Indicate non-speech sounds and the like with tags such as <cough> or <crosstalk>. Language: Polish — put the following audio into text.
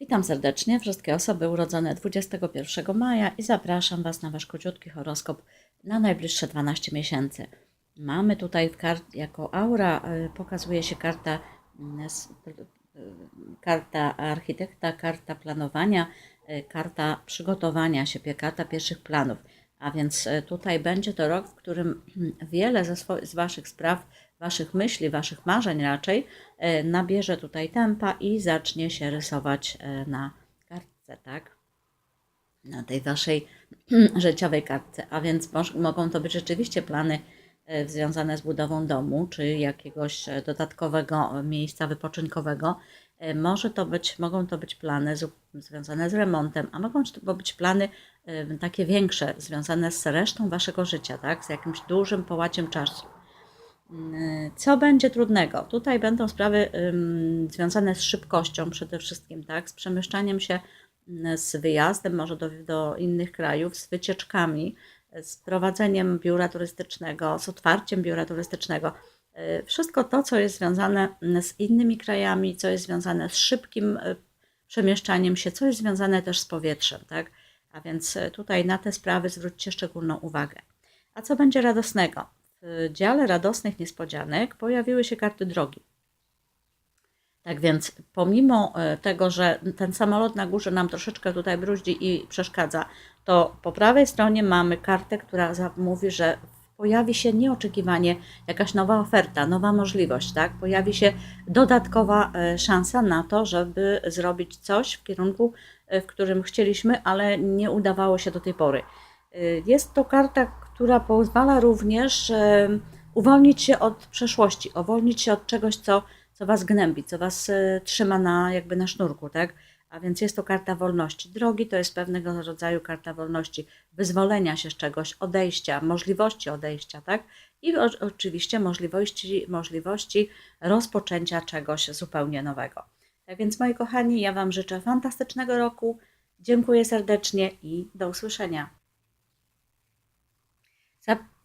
Witam serdecznie wszystkie osoby urodzone 21 maja i zapraszam Was na Wasz króciutki horoskop na najbliższe 12 miesięcy. Mamy tutaj kart, jako aura, y, pokazuje się karta, mm, karta architekta, karta planowania, y, karta przygotowania się, karta pierwszych planów. A więc y, tutaj będzie to rok, w którym wiele ze swo- z Waszych spraw, Waszych myśli, Waszych marzeń raczej e, nabierze tutaj tempa i zacznie się rysować e, na kartce, tak? Na tej waszej <clears throat> życiowej kartce. A więc mogą to być rzeczywiście plany e, związane z budową domu, czy jakiegoś dodatkowego miejsca wypoczynkowego. Może to być, mogą to być plany związane z remontem, a mogą to być plany takie większe, związane z resztą waszego życia, tak? Z jakimś dużym połaciem czasu. Co będzie trudnego? Tutaj będą sprawy związane z szybkością przede wszystkim, tak? Z przemieszczaniem się, mm, z wyjazdem może do, do innych krajów, z wycieczkami, z prowadzeniem biura turystycznego, z otwarciem biura turystycznego. Y, Wszystko to, co jest związane z innymi krajami, co jest związane z szybkim y, przemieszczaniem się, co jest związane też z powietrzem, tak? A więc y, tutaj na te sprawy zwróćcie szczególną uwagę. A co będzie radosnego? Dziale radosnych niespodzianek pojawiły się karty drogi. Tak więc, pomimo e, tego, że ten samolot na górze nam troszeczkę tutaj bruździ i przeszkadza, to po prawej stronie mamy kartę, która mówi, że pojawi się nieoczekiwanie jakaś nowa oferta, nowa możliwość, tak? Pojawi się dodatkowa e, szansa na to, żeby zrobić coś w kierunku, e, w którym chcieliśmy, ale nie udawało się do tej pory. Jest to karta, która pozwala również em, uwolnić się od przeszłości, uwolnić się od czegoś, co, co was gnębi, co was e, trzyma na, jakby na sznurku, tak? A więc jest to karta wolności. Drogi to jest pewnego rodzaju karta wolności, wyzwolenia się z czegoś, odejścia, możliwości odejścia, tak? I o, oczywiście możliwości, możliwości rozpoczęcia czegoś zupełnie nowego. Tak więc, moi kochani, ja Wam życzę fantastycznego roku. Dziękuję serdecznie i do usłyszenia. sabe?